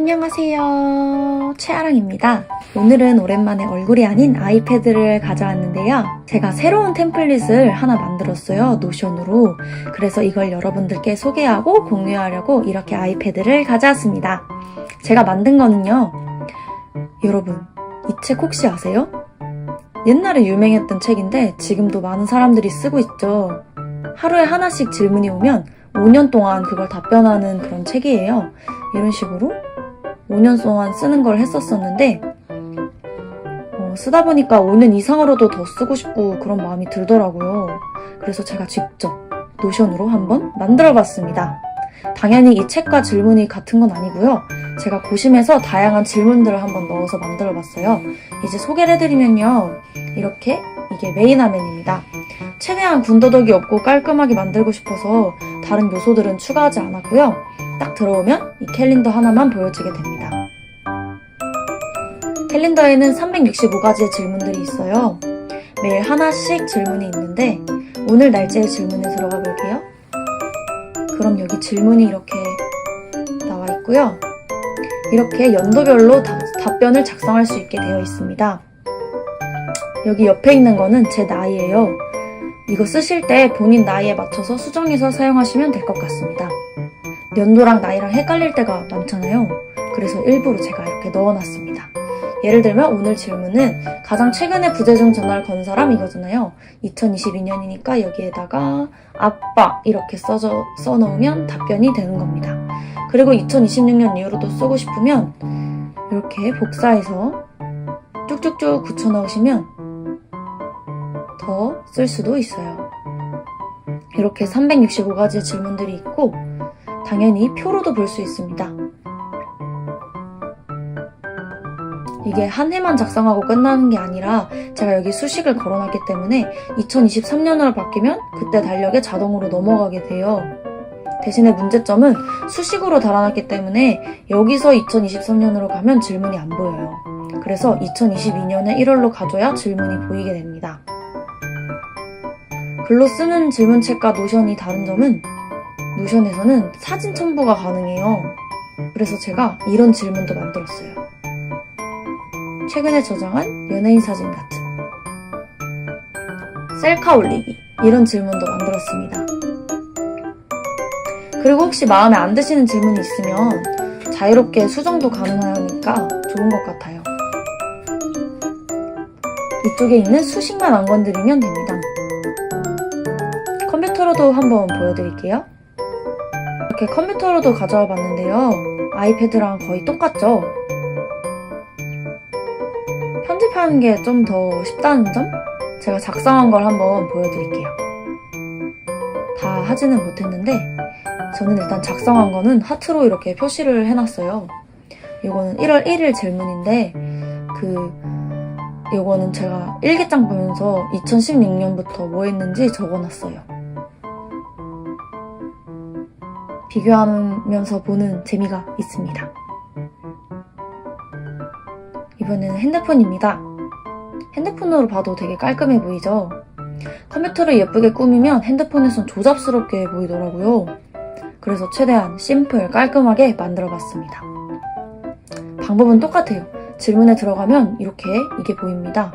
안녕하세요. 최아랑입니다. 오늘은 오랜만에 얼굴이 아닌 아이패드를 가져왔는데요. 제가 새로운 템플릿을 하나 만들었어요. 노션으로. 그래서 이걸 여러분들께 소개하고 공유하려고 이렇게 아이패드를 가져왔습니다. 제가 만든 거는요. 여러분, 이 책 혹시 아세요? 옛날에 유명했던 책인데 지금도 많은 사람들이 쓰고 있죠. 하루에 하나씩 질문이 오면 5년 동안 그걸 답변하는 그런 책이에요. 이런 식으로 5년 동안 쓰는 걸 했었었는데 어, 쓰다 보니까 5년 이상으로도 더 쓰고 싶고 그런 마음이 들더라고요. 그래서 제가 직접 노션으로 한번 만들어 봤습니다. 당연히 이 책과 질문이 같은 건 아니고요. 제가 고심해서 다양한 질문들을 한번 넣어서 만들어 봤어요. 이제 소개를 해드리면요. 이렇게 이게 메인 화면입니다. 최대한 군더더기 없고 깔끔하게 만들고 싶어서 다른 요소들은 추가하지 않았고요. 딱 들어오면 이 캘린더 하나만 보여지게 됩니다. 캘린더에는 365가지의 질문들이 있어요. 매일 하나씩 질문이 있는데 오늘 날짜의 질문에 들어가 볼게요. 그럼 여기 질문이 이렇게 나와 있고요. 이렇게 연도별로 다- 답변을 작성할 수 있게 되어 있습니다. 여기 옆에 있는 거는 제 나이예요. 이거 쓰실 때 본인 나이에 맞춰서 수정해서 사용하시면 될 것 같습니다. 연도랑 나이랑 헷갈릴 때가 많잖아요. 그래서 일부러 제가 이렇게 넣어놨습니다. 예를 들면 오늘 질문은 가장 최근에 부재중 전화를 건 사람 이거잖아요. 2022년이니까 여기에다가 아빠 이렇게 써져, 써놓으면 답변이 되는 겁니다. 그리고 2026년 이후로도 쓰고 싶으면 이렇게 복사해서 쭉쭉쭉 붙여 넣으시면 더 쓸 수도 있어요. 이렇게 365가지의 질문들이 있고 당연히 표로도 볼 수 있습니다. 이게 한 해만 작성하고 끝나는 게 아니라 제가 여기 수식을 걸어놨기 때문에 2023년으로 바뀌면 그때 달력에 자동으로 넘어가게 돼요. 대신에 문제점은 수식으로 달아놨기 때문에 여기서 2023년으로 가면 질문이 안 보여요. 그래서 2022년에 1월로 가줘야 질문이 보이게 됩니다. 글로 쓰는 질문책과 노션이 다른 점은 노션에서는 사진 첨부가 가능해요. 그래서 제가 이런 질문도 만들었어요. 최근에 저장한 연예인 사진 같은 셀카 올리기 이런 질문도 만들었습니다. 그리고 혹시 마음에 안 드시는 질문이 있으면 자유롭게 수정도 가능하니까 좋은 것 같아요. 이쪽에 있는 수식만 안 건드리면 됩니다. 컴퓨터로도 한번 보여드릴게요. 이렇게 컴퓨터로도 가져와 봤는데요. 아이패드랑 거의 똑같죠? 편집하는 게 좀 더 쉽다는 점? 제가 작성한 걸 한번 보여드릴게요. 다 하지는 못했는데, 저는 일단 작성한 거는 하트로 이렇게 표시를 해놨어요. 이거는 1월 1일 질문인데, 그, 이거는 제가 일기장 보면서 2016년부터 뭐 했는지 적어놨어요. 비교하면서 보는 재미가 있습니다. 이번에는 핸드폰입니다. 핸드폰으로 봐도 되게 깔끔해 보이죠? 컴퓨터를 예쁘게 꾸미면 핸드폰에선 조잡스럽게 보이더라고요. 그래서 최대한 심플, 깔끔하게 만들어 봤습니다. 방법은 똑같아요. 질문에 들어가면 이렇게 이게 보입니다.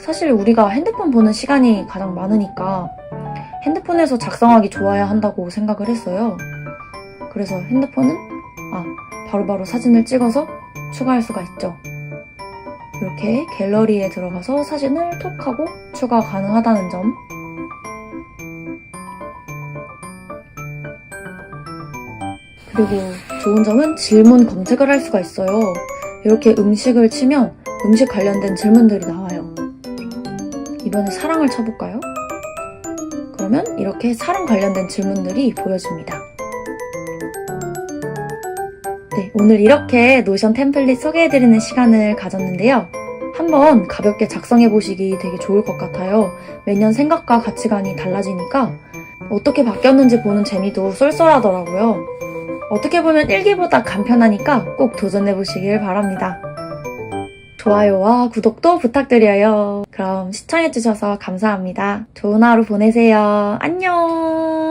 사실 우리가 핸드폰 보는 시간이 가장 많으니까 핸드폰에서 작성하기 좋아야 한다고 생각을 했어요. 그래서 핸드폰은 아 바로 바로 사진을 찍어서 추가할 수가 있죠. 이렇게 갤러리에 들어가서 사진을 톡 하고 추가 가능하다는 점. 그리고 좋은 점은 질문 검색을 할 수가 있어요. 이렇게 음식을 치면 음식 관련된 질문들이 나와요. 이번에 사랑을 쳐볼까요? 그러면 이렇게 사랑 관련된 질문들이 보여집니다. 네, 오늘 이렇게 노션 템플릿 소개해드리는 시간을 가졌는데요. 한번 가볍게 작성해보시기 되게 좋을 것 같아요. 매년 생각과 가치관이 달라지니까 어떻게 바뀌었는지 보는 재미도 쏠쏠하더라고요. 어떻게 보면 일기보다 간편하니까 꼭 도전해보시길 바랍니다. 좋아요와 구독도 부탁드려요. 그럼 시청해주셔서 감사합니다. 좋은 하루 보내세요. 안녕!